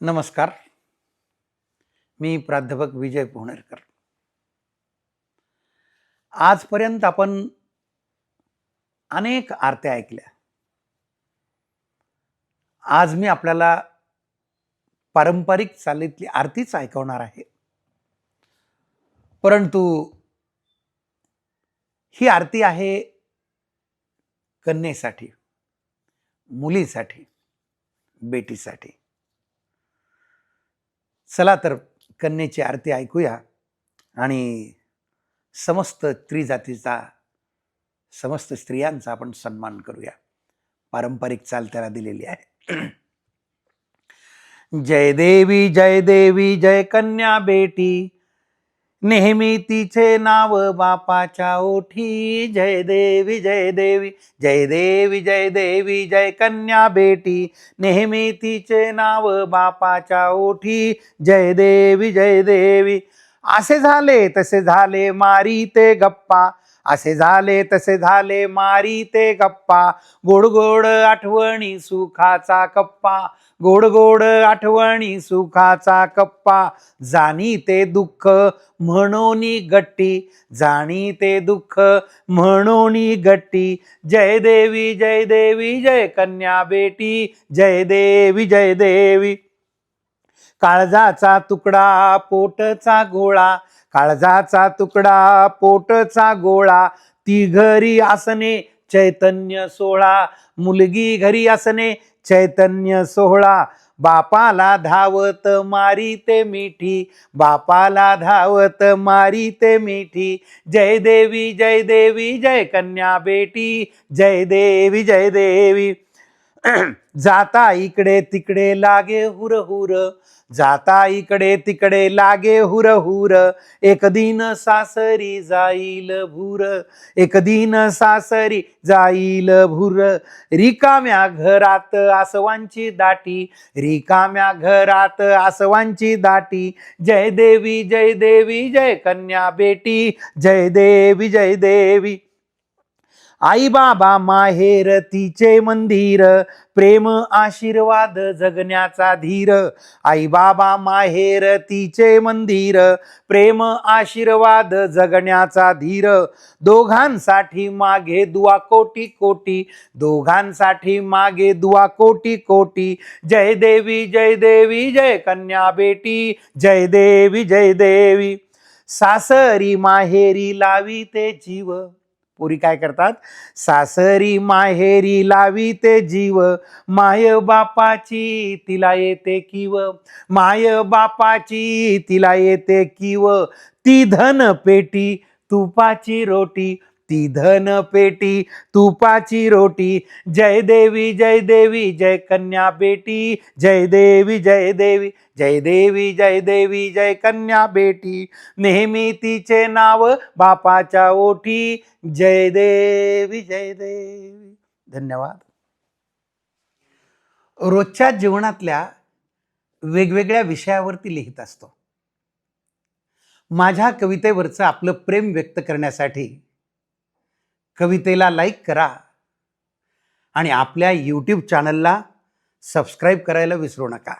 नमस्कार. मी प्राध्यापक विजय पोहणेरकर. आजपर्यंत आपण अनेक आरत्या ऐकल्या. आज मी आपल्याला पारंपरिक चालीतली आरतीच ऐकवणार आहे. परंतु ही आरती आहे कन्येसाठी मुलीसाठी बेटीसाठी. चला तर कन्येची आरती ऐकूया आणि समस्त स्त्रीजातीचा समस्त स्त्रियांचा आपण सन्मान करूया. पारंपरिक चाल त्याला दिलेली आहे. जय देवी जय देवी जय कन्या बेटी. नेहमी तिचे नाव बापाच्या ओठी. जय देवी जय देवी जय देवी जय देवी, जय कन्या बेटी. नेहमी तिचे नाव बापाच्या ओठी. जय देवी जय देवी. असे झाले, तसे झाले मारी ते गप्पा. असे झाले तसे झाले मारी ते गप्पा. गोड गोड आठवणी सुखाचा कप्पा. गोड गोड आठवणी सुखाचा कप्पा. जाणी ते दुःख म्हणून गट्टी. जाणी ते दुःख म्हणून गट्टी. जय देवी जय देवी जय कन्या बेटी. जय देवी जय देवी. काळजाचा तुकडा पोटचा गोळा काळजाचा तुकडा पोटचा गोळा ती घरी असणे चैतन्य सोहळा मुलगी घरी असणे चैतन्य सोहळा. बापाला धावत मारी ते मिठी बापाला धावत मारी ते मिठी. जय देवी जय देवी जय कन्या बेटी जय देवी जय देवी. जाता इकडे तिकडे लागे हुर हुर जाता इकडे तिकडे लागे हुर हुर एक दिन सासरी जाईल भूर. एक दिन सासरी जाईल भूर. रिकाम्या घरात आसवांची दाटी. रिकाम्या घरात आसवांची दाटी. जय देवी जय देवी जय कन्या बेटी. जय देवी जय देवी. आई बाबा माहेर तिचे मंदिर प्रेम आशीर्वाद जगण्याचा धीर. आई बाबा माहेर तिचे मंदिर प्रेम आशीर्वाद जगण्याचा धीर. दोघांसाठी मागे दुआ कोटी कोटी दोघांसाठी मागे दुआ कोटी कोटी. जय देवी जय देवी जय कन्या बेटी जय देवी जय देवी. सासरी माहेरी लावी ते जीव. पुरी काय करतात? सासरी माहेरी लावी ते जीव. माय बापाची तिला येते किव. माय बापाची तिला येते किव. ती धन पेटी तुपाची रोटी. ती धन पेटी तुपाची रोटी. जय देवी जय देवी जय कन्या बेटी. जय देवी जय देवी जय देवी जय देवी जय कन्या बेटी. नेहमी तिचे नाव बापाच्या ओठी. जय देवी जय देवी. धन्यवाद. रोजच्या जीवनातल्या वेगवेगळ्या विषयावरती लिहित असतो. माझ्या कवितेवरचं आपलं प्रेम व्यक्त करण्यासाठी कवितेला लाईक करा. आणि आपल्या यूट्यूब चॅनलला सबस्क्राईब करायला विसरू नका.